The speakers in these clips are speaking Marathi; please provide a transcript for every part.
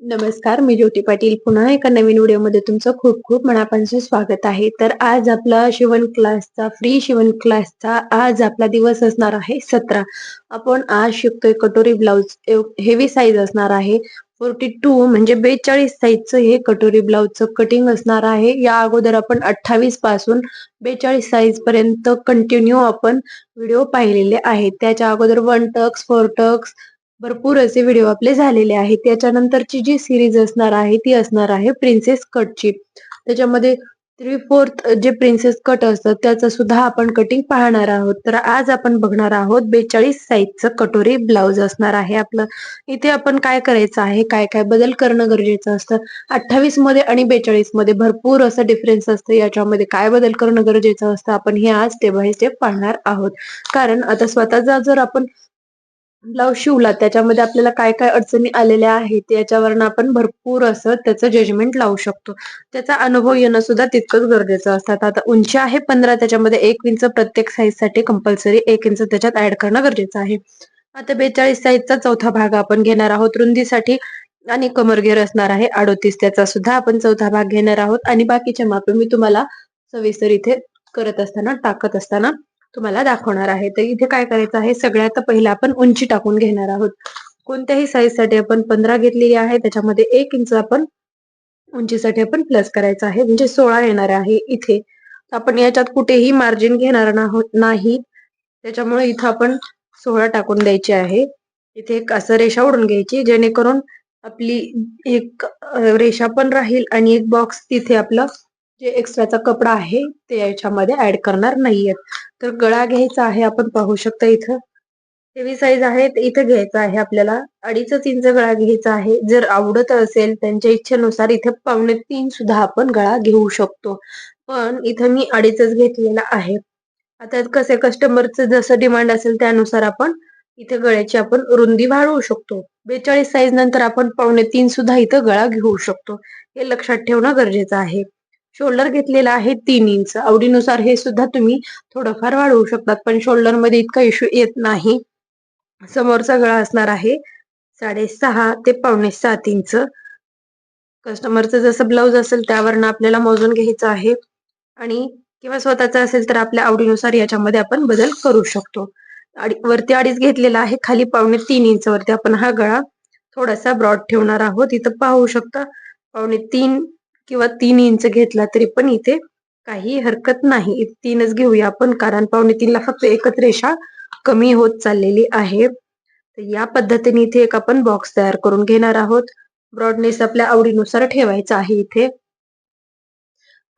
नमस्कार मी ज्योती पाटील. पुन्हा एका नवीन व्हिडिओमध्ये तुमचं खूप खूप मनापासून स्वागत आहे. तर आज आपला शिवण क्लासचा फ्री शिवण क्लासचा आज आपला दिवस असणार आहे सतरा. आपण आज शिकतोय कटोरी ब्लाउज. हेवी साईज असणार आहे. फोर्टी टू म्हणजे बेचाळीस साईजचं हे कटोरी ब्लाउजचं कटिंग असणार आहे. या अगोदर आपण अठ्ठावीसपासून बेचाळीस साईज पर्यंत कंटिन्यू आपण व्हिडिओ पाहिलेले आहेत. त्याच्या अगोदर वन टक्स फोर टक्स भरपूर असे व्हिडिओ आपले झालेले आहेत. त्याच्यानंतरची जी सिरीज असणार आहे ती असणार आहे प्रिन्सेस कटची त्याच्यामध्ये थ्री फोर्थ जे प्रिन्सेस कट असतं त्याचं सुद्धा आपण कटिंग पाहणार आहोत. तर आज आपण बघणार आहोत बेचाळीस साईजचं कटोरी ब्लाउज असणार आहे आपलं. इथे आपण काय करायचं आहे काय काय बदल करणं गरजेचं असतं? अठ्ठावीसमध्ये आणि बेचाळीसमध्ये भरपूर असं डिफरन्स असतं. याच्यामध्ये काय बदल करणं गरजेचं असतं? आपण हे आज स्टेप बाय स्टेप पाहणार आहोत. कारण आता स्वतःचा जर आपण ब्लाऊज शिवला. त्याच्यामध्ये आपल्याला काय काय अडचणी आलेल्या आहेत याच्यावरनं आपण भरपूर असं त्याचं जजमेंट लावू शकतो. त्याचा अनुभव येणं सुद्धा तितकंच गरजेचं असतात आता उंची आहे पंधरा त्याच्यामध्ये एक इंच प्रत्येक साईजसाठी कंपल्सरी एक इंच त्याच्यात ऍड करणं गरजेचं आहे. आता बेचाळीस साईजचा चौथा भाग आपण घेणार आहोत. रुंदीसाठी आणि कमरघेर असणार आहे अडोतीस. त्याचा सुद्धा आपण चौथा भाग घेणार आहोत. आणि बाकीच्या माप मी तुम्हाला सविस्तर इथे करत असताना टाकत असताना तुम्हाला दाखवणार आहे. तर इथे काय करायचं आहे? सगळ्यात पहिला आपण उंची टाकून घेणार आहोत. कोणत्याही साईजसाठी आपण पंधरा घेतलेली आहे. त्याच्यामध्ये एक इंच आपण उंचीसाठी आपण प्लस करायचं आहे. म्हणजे सोळा येणार आहे इथे. आपण याच्यात कुठेही मार्जिन घेणार नाही. त्याच्यामुळे इथं आपण सोळा टाकून द्यायची आहे. इथे एक असं रेषा ओढून घ्यायची जेणेकरून आपली एक रेषा पण राहील आणि एक बॉक्स तिथे आपलं जे एक्स्ट्राचा कपडा आहे ते याच्यामध्ये ऍड करणार नाहीयेत. तर गळा घ्यायचा आहे आपण पाहू शकता इथं. हेवी साईज आहे इथे घ्यायचा आहे आपल्याला. अडीच इंच गळा घ्यायचा आहे. जर आवडत असेल त्यांच्या इच्छेनुसार इथे पावणे तीन सुद्धा आपण गळा घेऊ शकतो. पण इथं मी अडीचच घेतलेला आहे. आता कसे कस्टमरचं जसं डिमांड असेल त्यानुसार आपण इथे गळ्याची आपण रुंदी वाढवू शकतो. बेचाळीस साईज नंतर आपण पावणे तीन सुद्धा इथं गळा घेऊ शकतो. हे लक्षात ठेवणं गरजेचं आहे. शोल्डर घेतलेला आहे तीन इंच आवडीनुसार हे सुद्धा तुम्ही थोडंफार वाढवू शकतात पण शोल्डरमध्ये इतका इश्यू येत नाही. समोरचा गळा असणार आहे. साडेसहा ते पावणे सात इंच कस्टमरचं जसं ब्लाऊज असेल त्यावरनं आपल्याला मोजून घ्यायचं आहे. आणि किंवा स्वतःचा असेल तर आपल्या आवडीनुसार याच्यामध्ये आपण बदल करू शकतो. वरती अडीच घेतलेला आहे खाली पावणे तीन इंच वरती आपण हा गळा थोडासा ब्रॉड ठेवणार आहोत. इथं पाहू शकता पावणे तीन किंवा तीन इंच घेतला तरी पण इथे काही हरकत नाही. तीनच घेऊया आपण कारण पावणे तीनला फक्त एकच रेषा कमी होत चाललेली आहे. या पद्धतीने इथे एक आपण बॉक्स तयार करून घेणार आहोत. ब्रॉडनेस आपल्या आवडीनुसार ठेवायचा आहे इथे.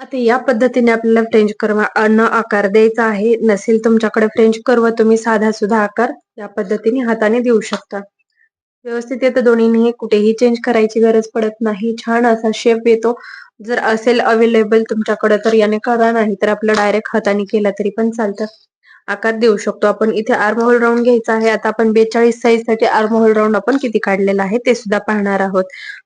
आता या पद्धतीने आपल्याला फ्रेंच कर्व अन्न आकार द्यायचा आहे. नसेल तुमच्याकडे फ्रेंच करवा तुम्ही साधा सुद्धा आकार या पद्धतीने हाताने देऊ शकता. व्यवस्थित येतं दोन्हीही कुठेही चेंज करायची गरज पडत नाही. छान असा शेप येतो. जर असेल अवेलेबल तुमच्याकडे तर याने करा. नाही तर आपलं डायरेक्ट हाताने केला तरी पण चालतं. आकार देऊ शकतो आपण. इथे आर्महोल राऊंड घ्यायचा आहे. आता आपण बेचाळीस साईजसाठी आर्महोल राऊंड आपण किती काढलेला आहे ते सुद्धा पाहणार आहोत.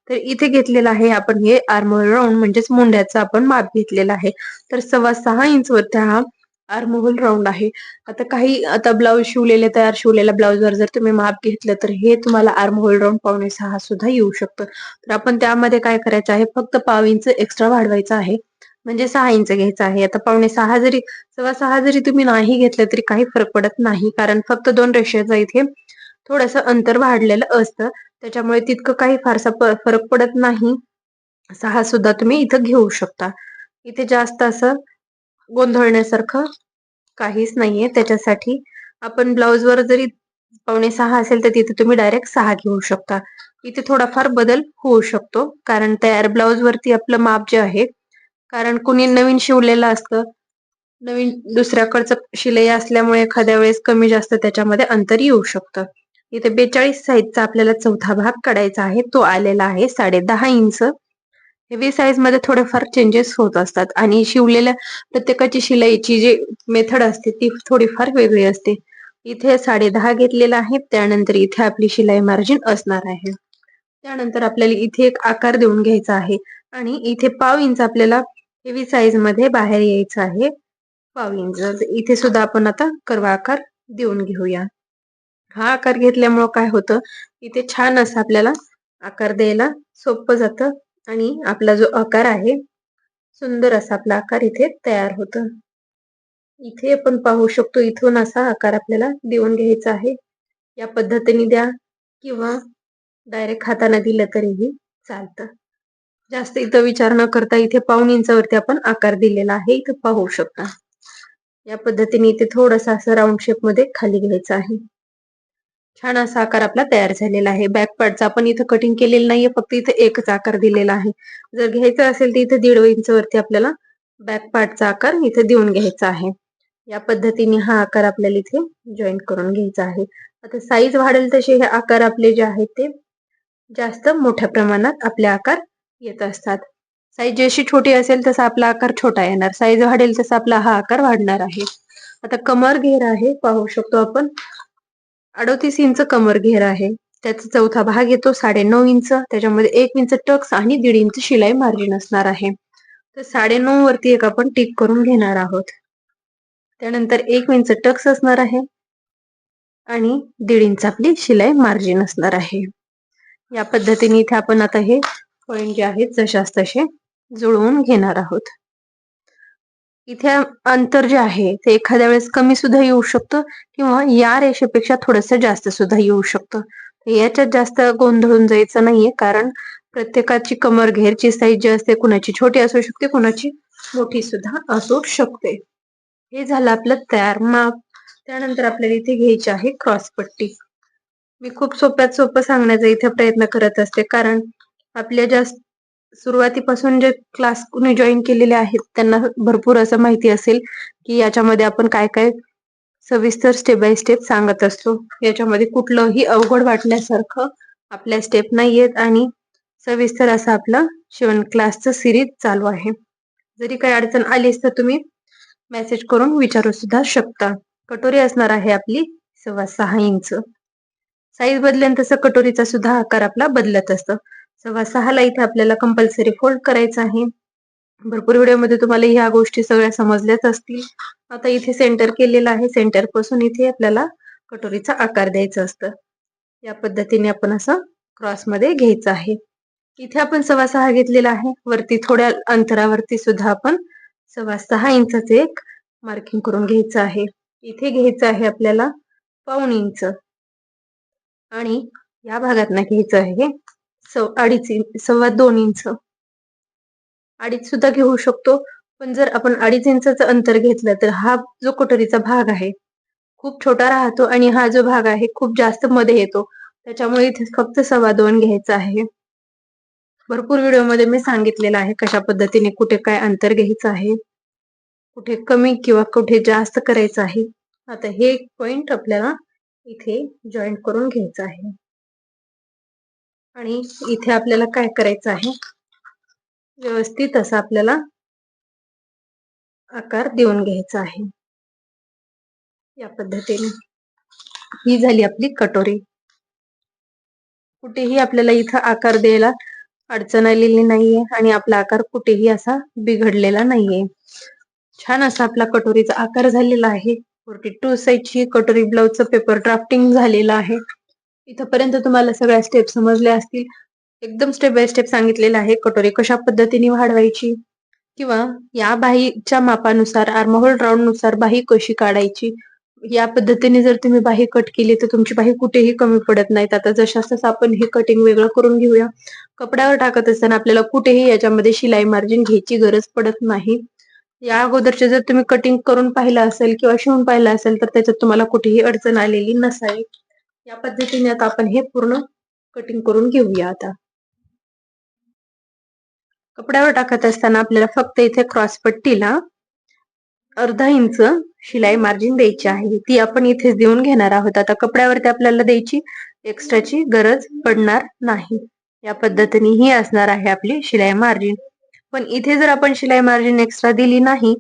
तर इथे घेतलेलं आहे आपण हे आर्महोल राऊंड म्हणजेच मुंड्याचं आपण माप घेतलेलं आहे. तर सव्वा सहा इंच वरती हा आर्महोल राऊंड आहे. आता काही आता ब्लाऊज शिवलेले तयार शिवलेल्या ब्लाऊजवर जर तुम्ही माप घेतलं तर हे तुम्हाला आर्महोल राऊंड पावणे सहा सुद्धा येऊ शकतं. तर आपण त्यामध्ये काय करायचं आहे? फक्त पाव इंच एक्स्ट्रा वाढवायचं आहे. म्हणजे सहा इंच घ्यायचं आहे. आता पावणे सहा जरी सव्वा सहा जरी तुम्ही नाही घेतलं तरी काही फरक पडत नाही. कारण फक्त दोन रेषेचं इथे थोडस अंतर वाढलेलं असतं. त्याच्यामुळे तितकं काही फारसा फरक पडत नाही. सहा सुद्धा तुम्ही इथं घेऊ शकता. इथे जास्त असं गोंधळण्यासारखं काहीच नाहीये. त्याच्यासाठी आपण ब्लाउज वर जरी पावणे सहा असेल तर तिथे तुम्ही डायरेक्ट सहा घेऊ शकता. इथे थोडाफार बदल होऊ शकतो. कारण तयार ब्लाउज वरती आपलं माप जे आहे कारण कुणी नवीन शिवलेलं असतं नवीन दुसऱ्याकडचं शिलाई असल्यामुळे एखाद्या वेळेस कमी जास्त त्याच्यामध्ये अंतर येऊ शकतं. इथे बेचाळीस साईजचा आपल्याला चौथा भाग काढायचा आहे. तो आलेला आहे साडे दहा इंच. हेवी साईजमध्ये थोडेफार चेंजेस होत असतात. आणि शिवलेल्या प्रत्येकाची शिलाईची जी मेथड असते ती थोडीफार वेगळी असते. इथे साडे दहा घेतलेला आहे. त्यानंतर इथे आपली शिलाई मार्जिन असणार आहे. त्यानंतर आपल्याला इथे एक आकार देऊन घ्यायचा आहे. आणि इथे पाव इंच आपल्याला हेवी साईजमध्ये बाहेर यायचं आहे. पाव इंच. इथे सुद्धा आपण आता कर्वा आकार देऊन घेऊया. हा आकार घेतल्यामुळं काय होतं? इथे छान असं आपल्याला आकार द्यायला सोपं जातं. आणि आपला जो आकार आहे सुंदर असा आपला आकार इथे तयार होत. इथे आपण पाहू शकतो इथून असा आकार आपल्याला देऊन घ्यायचा आहे. या पद्धतीने द्या किंवा डायरेक्ट हाताने दिलं तरीही चालतं. जास्त इथं विचार न करता इथे पाऊन इंचावरती आपण आकार दिलेला आहे इथं पाहू शकता. या पद्धतीने इथे थोडासा असं राऊंड शेपमध्ये खाली घ्यायचं आहे. छान असा आकार आपला तयार झालेला आहे. बॅक पार्टचा आपण इथं कटिंग केलेलं नाहीये फक्त इथे एकच आकार दिलेला आहे. जर घ्यायचं असेल तर इथे दीड इंच वरती आपल्याला बॅक पार्टचा आकार इथे देऊन घ्यायचा आहे. या पद्धतीने हा आकार आपल्याला इथे जॉईन करून घ्यायचा आहे. आता साईज वाढेल तसे हे आकार आपले जे आहेत ते जास्त मोठ्या प्रमाणात आपले आकार येत असतात. साईज जशी छोटी असेल तसा आपला आकार छोटा येणार. साईज वाढेल तसा आपला हा आकार वाढणार आहे. आता कमर घेर आहे पाहू शकतो आपण. अडोतीस इंच कमर घेर आहे. त्याचा चौथा भाग येतो साडेनऊ इंच. त्याच्यामध्ये एक इंच टक्स आणि दीड इंच शिलाई मार्जिन असणार आहे. तर साडेनऊ वरती एक आपण टिक करून घेणार आहोत. त्यानंतर एक इंच टक्स असणार आहे. आणि दीड इंच आपली शिलाई मार्जिन असणार आहे. या पद्धतीने इथे आपण आता हे पॉइंट जे आहेत जशास तसे जुळवून घेणार आहोत. इथे अंतर जे आहे ते एखाद्या वेळेस कमी सुद्धा येऊ शकतं किंवा या रेषेपेक्षा थोडस जास्त सुद्धा येऊ शकतं. याच्यात जास्त गोंधळून जायचं नाहीये कारण प्रत्येकाची कमर घेरची साईज जी असते कुणाची छोटी असू शकते कुणाची मोठी सुद्धा असू शकते. हे झालं आपलं तयार माप. त्यानंतर आपल्याला इथे घ्यायची आहे क्रॉस पट्टी. मी खूप सोप्यात सोपं सांगण्याचा इथे प्रयत्न करत असते कारण आपल्या ज्या सुरुवातीपासून जे क्लास कुणी जॉईन केलेले आहेत त्यांना भरपूर असं माहिती असेल की याच्यामध्ये आपण काय काय सविस्तर स्टेप बाय स्टेप सांगत असतो. याच्यामध्ये कुठलंही अवघड वाटण्यासारखं आपल्या स्टेप नाहीयेत आणि सविस्तर असं आपलं शिवण क्लासचं सिरीज चालू आहे. जरी काही अडचण आलीच तर तुम्ही मेसेज करून विचारू सुद्धा शकता. कटोरी असणार आहे आपली सव्वा सहा इंच. साईज बदलेन तसं कटोरीचा सुद्धा आकार आपला बदलत असतो. सव्वा सहाला इथे आपल्याला कंपल्सरी फोल्ड करायचं आहे. भरपूर व्हिडिओमध्ये तुम्हाला ह्या गोष्टी सगळ्या समजल्याच असतील. आता इथे सेंटर केलेलं आहे. सेंटरपासून इथे आपल्याला कटोरीचा आकार द्यायचा असतं. या पद्धतीने आपण असं क्रॉसमध्ये घ्यायचं आहे. इथे आपण सव्वा सहा घेतलेला आहे. वरती थोड्या अंतरावरती सुद्धा आपण सव्वा सहा इंचाचे एक मार्किंग करून घ्यायचं आहे. इथे घ्यायचं आहे आपल्याला पाऊण इंच. आणि या भागात ना घ्यायचं आहे सव अडीच इंच सव्वा दोन इंच. अडीच सुद्धा घेऊ शकतो पण जर आपण अडीच इंचाचं अंतर घेतलं तर हा जो कोटरीचा भाग आहे खूप छोटा राहतो आणि हा जो भाग आहे खूप जास्त मध्ये येतो. त्याच्यामुळे इथे फक्त सव्वा दोन घ्यायचा आहे. भरपूर व्हिडिओमध्ये मी सांगितलेलं आहे कशा पद्धतीने कुठे काय अंतर घ्यायचं आहे कुठे कमी किंवा कुठे जास्त करायचं आहे. आता हे पॉइंट आपल्याला इथे जॉईंट करून घ्यायचं आहे. आणि इथे आपल्याला काय करायचं आहे? व्यवस्थित असा आपल्याला आकार देऊन घ्यायचा आहे. या पद्धतीने. ही झाली आपली कटोरी. कुठेही आपल्याला इथं आकार द्यायला अडचण आलेली नाहीये आणि आपला आकार कुठेही असा बिघडलेला नाहीये. छान असा आपला कटोरीचा आकार झालेला आहे. फोर्टी टू साईजची कटोरी ब्लाउजचं पेपर ड्राफ्टिंग झालेलं आहे. इथपर्यंत तुम्हाला सगळ्या स्टेप समजल्या असतील. एकदम स्टेप बाय स्टेप सांगितलेलं आहे. कटोरी कशा पद्धतीने वाढवायची? किंवा या बाहीच्या मापानुसार आर्महोल राऊंडनुसार बाही कशी काढायची? या पद्धतीने जर तुम्ही बाही कट केली तर तुमची बाही कुठेही कमी पडत नाहीत. आता जशा तसं आपण हे कटिंग वेगळं करून घेऊया कपड्यावर टाकत असताना आपल्याला कुठेही याच्यामध्ये शिलाई मार्जिन घ्यायची गरज पडत नाही. या अगोदरचे जर तुम्ही कटिंग करून पाहिलं असेल किंवा शिवून पाहिलं असेल तर त्याच्यात तुम्हाला कुठेही अडचण आलेली नसावी. या पद्धतीने आता आपण हे पूर्ण कटिंग करून घेऊया आता. कपड्यावर टाकत असताना आपल्याला फक्त इथे क्रॉस पट्टीला अर्धा इंच शिलाई मार्जिन द्यायची आहे. ती आपण इथेच देऊन घेणार आहोत. आता कपड्यावरती आपल्याला द्यायची एक्स्ट्राची गरज पडणार नाही. या पद्धतीने ही असणार आहे आपली शिलाई मार्जिन पण इथे जर आपण शिलाई मार्जिन एक्स्ट्रा दिली नाही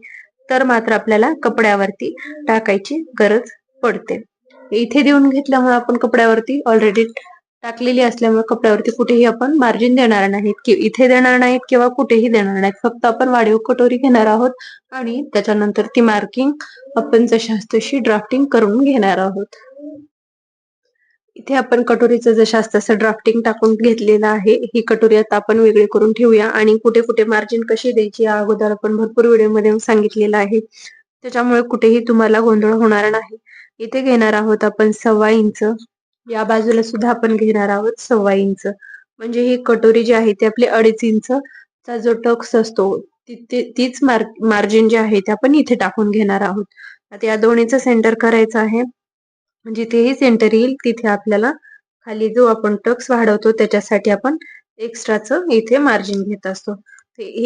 तर मात्र आपल्याला कपड्यावरती टाकायची गरज पडते. इथे देऊन घेतल्यामुळे आपण कपड्यावरती ऑलरेडी टाकलेली असल्यामुळे कपड्यावरती कुठेही आपण मार्जिन देणार नाहीत. कि इथे देणार नाहीत किंवा कुठेही देणार नाहीत. फक्त आपण वाढीव कटोरी घेणार आहोत आणि त्याच्यानंतर ती मार्किंग आपण जशास तशी ड्राफ्टिंग करून घेणार आहोत. इथे आपण कटोरीचं जसं असतं तसं ड्राफ्टिंग टाकून घेतलेलं आहे. ही कटोरी आता आपण वेगळी करून ठेवूया आणि कुठे कुठे मार्जिन कशी द्यायची या अगोदर आपण भरपूर व्हिडिओमध्ये सांगितलेलं आहे. त्याच्यामुळे कुठेही तुम्हाला गोंधळ होणार नाही. इथे घेणार आहोत आपण सव्वा इंच. या बाजूला सुद्धा आपण घेणार आहोत सव्वा इंच. म्हणजे ही कटोरी जी आहे ती आपली अडीच इंचचा जो टक्स असतो तीच मार्जिन जे आहे ते आपण इथे टाकून घेणार आहोत. आता या दोन्हीचं सेंटर करायचं आहे. जिथेही सेंटर येईल तिथे आपल्याला खाली जो आपण टक्स वाढवतो त्याच्यासाठी आपण एक्स्ट्राच इथे मार्जिन घेत असतो.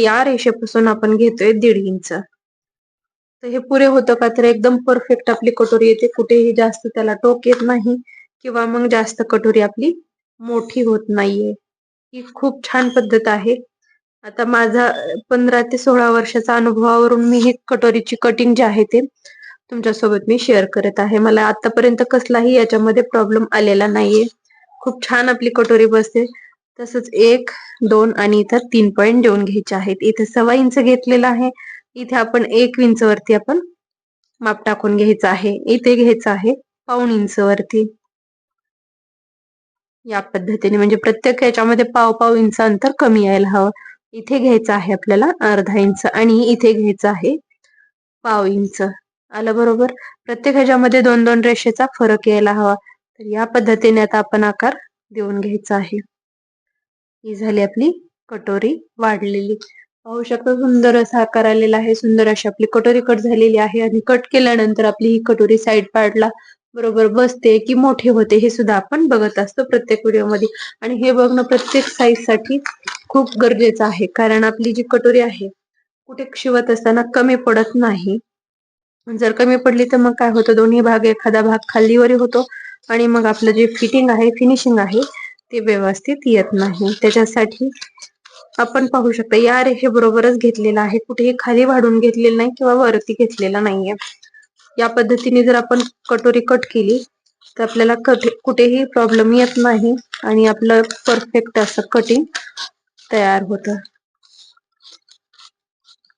या रेषेपासून आपण घेतोय दीड इंच. तर हे पुरे होतं का? तर एकदम परफेक्ट आपली कटोरी येते. कुठेही जास्त त्याला टोक येत नाही किंवा मग जास्त कटोरी आपली मोठी होत नाहीये. ही खूप छान पद्धत आहे. आता माझा पंधरा ते सोळा वर्षाचा अनुभवावरून मी ही कटोरीची कटिंग जी आहे ते तुमच्यासोबत मी शेअर करत आहे. मला आतापर्यंत कसलाही याच्यामध्ये प्रॉब्लेम आलेला नाहीये. खूप छान आपली कटोरी बसते. तसंच एक दोन आणि इथं तीन पॉईंट देऊन घ्यायचे आहेत. इथे सव्वा इंच घेतलेला आहे. इथे आपण एक इंच वरती आपण माप टाकून घ्यायचं आहे. इथे घ्यायचं आहे पाऊन इंच वरती. या पद्धतीने म्हणजे प्रत्येक याच्यामध्ये पाव पाव इंच अंतर कमी यायला हवं. इथे घ्यायचं आहे आपल्याला अर्धा इंच आणि इथे घ्यायचं आहे पाव इंच. आलं बरोबर? प्रत्येक ह्याच्यामध्ये दोन दोन रेषेचा फरक यायला हवा. तर या पद्धतीने आता आपण आकार देऊन घ्यायचा आहे. ही झाली आपली कटोरी वाढलेली. पाहू शकता सुंदर असा आकार आलेला आहे सुंदर अशी आपली कटोरी कट झालेली आहे आणि कट केल्यानंतर आपली ही कटोरी साईड पार्टला बरोबर बसते की मोठी होते हे सुद्धा आपण बघत असतो प्रत्येक व्हिडिओमध्ये आणि हे बघणं प्रत्येक साईजसाठी खूप गरजेचं आहे. कारण आपली जी कटोरी आहे कुठे शिवत असताना कमी पडत नाही. जर कमी पडली तर मग काय होतं? दोन्ही भाग एखादा भाग खालीवरी होतो आणि मग आपलं जे फिटिंग आहे फिनिशिंग आहे ते व्यवस्थित येत नाही. त्याच्यासाठी आपण पाहू शकता या रेषे बरोबरच घेतलेला आहे. कुठेही खाली वाढून घेतलेलं नाही किंवा वरती घेतलेला नाहीये. या पद्धतीने जर आपण कटोरी कट केली तर आपल्याला कुठेही प्रॉब्लेम येत नाही आणि आपलं परफेक्ट असं कटिंग तयार होत.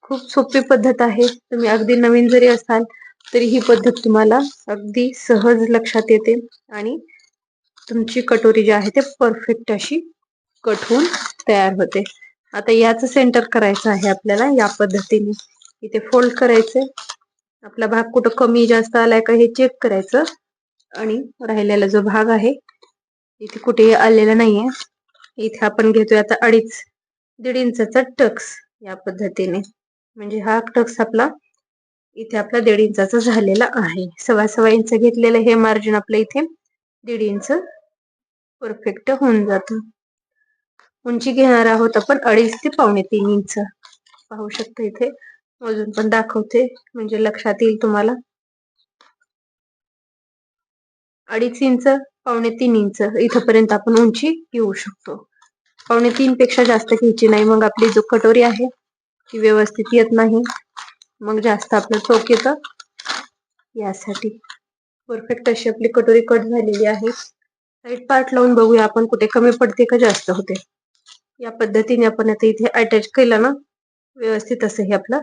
खूप सोपी पद्धत आहे. तुम्ही अगदी नवीन जरी असाल तरी ही पद्धत तुम्हाला अगदी सहज लक्षात येते आणि तुमची कटोरी जी आहे ते परफेक्ट अशी कट होऊन तयार होते. आता याच सेंटर करायचं आहे आपल्याला या पद्धतीने. इथे फोल्ड करायचे. आपला भाग कुठं कमी जास्त आलाय का हे चेक करायचं. आणि राहिलेला जो भाग आहे इथे कुठेही आलेला नाहीये. इथे आपण घेतोय आता अडीच दीड इंचाचा टक्स या पद्धतीने. म्हणजे हा टक्स आपला इथे आपला दीड इंचाचा झालेला आहे. सव्वा सव्वा इंच घेतलेलं हे मार्जिन आपलं इथे दीड इंच परफेक्ट होऊन जातं. उंची घेणार आहोत आपण अडीच ते पावणे तीन इंच. पाहू शकता इथे. अजून पण दाखवते. म्हणजे लक्षात येईल तुम्हाला. अडीच इंच पावणे तीन इंच. इथपर्यंत आपण उंची घेऊ शकतो. पावणे तीन पेक्षा जास्त घ्यायची नाही. मग आपली जो कटोरी आहे ती व्यवस्थित येत नाही. मग जास्त आपलं चोक येत. यासाठी. परफेक्ट अशी आपली कटोरी कट झालेली आहे. साईड पार्ट लावून बघूया आपण कुठे कमी पडते का जास्त होते. या पद्धतीने आपण आता इथे अटॅच केलं ना व्यवस्थित असं हे आपलं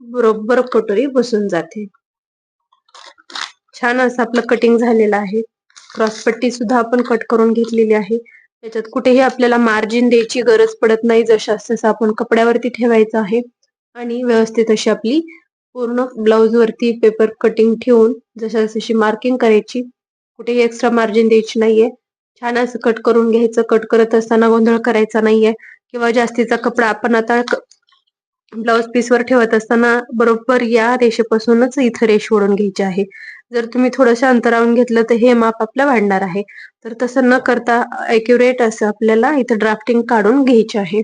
बरोबर कटोरी बसून जाते. छान असं आपलं कटिंग झालेलं आहे. क्रॉसपट्टी सुद्धा आपण कट करून घेतलेली आहे. त्याच्यात कुठेही आपल्याला मार्जिन द्यायची गरज पडत नाही जशा तसं आपण कपड्यावरती ठेवायचं आहे. आणि व्यवस्थित अशी आपली पूर्ण ब्लाउज वरती पेपर कटिंग ठेवून जशा जशी मार्किंग करायची कुठेही एक्स्ट्रा मार्जिन द्यायची नाहीये. छान असं कट करून घ्यायचं. कट करत असताना गोंधळ करायचा नाहीये. किंवा जास्तीचा कपडा आपण आता ब्लाउज पीसवर ठेवत असताना बरोबर या रेषेपासूनच इथं रेष ओढून घ्यायची आहे. जर तुम्ही थोडंसं अंतरावून घेतलं तर हे माप आपलं वाढणार आहे. तर तसं न करता अॅक्युरेट असं आपल्याला इथं ड्राफ्टिंग काढून घ्यायची आहे.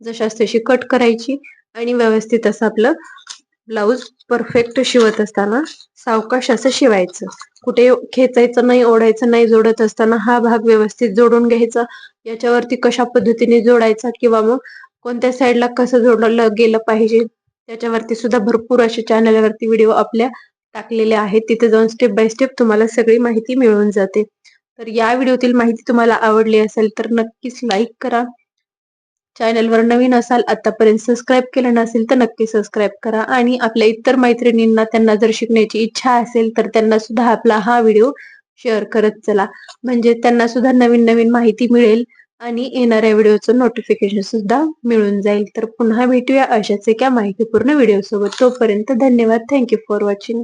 जशास तशी कट करायची आणि व्यवस्थित असं आपलं ब्लाऊज परफेक्ट शिवत असताना सावकाश असं शिवायचं. कुठे खेचायचं नाही ओढायचं नाही जोडत असताना हा भाग व्यवस्थित जोडून घ्यायचा. याच्यावरती कशा पद्धतीने जोडायचा किंवा मग कोणत्या साईडला कसं जोडलं गेलं पाहिजे त्याच्यावरती सुद्धा भरपूर असे चॅनलवरती व्हिडिओ आपल्या टाकलेले आहेत. तिथे जाऊन स्टेप बाय स्टेप तुम्हाला सगळी माहिती मिळून जाते. तर या व्हिडिओतील माहिती तुम्हाला आवडली असेल तर नक्कीच लाईक करा. चॅनलवर नवीन असाल आतापर्यंत सबस्क्राईब केलं नसेल तर नक्की सबस्क्राईब करा. आणि आपल्या इतर मैत्रिणींना त्यांना जर शिकण्याची इच्छा असेल तर त्यांना सुद्धा आपला हा व्हिडिओ शेअर करत चला. म्हणजे त्यांना सुद्धा नवीन नवीन माहिती मिळेल आणि येणाऱ्या व्हिडिओचं नोटिफिकेशन सुद्धा मिळून जाईल. तर पुन्हा भेटूया अशाच एका माहितीपूर्ण व्हिडिओ सोबत. तोपर्यंत धन्यवाद. Thank you for watching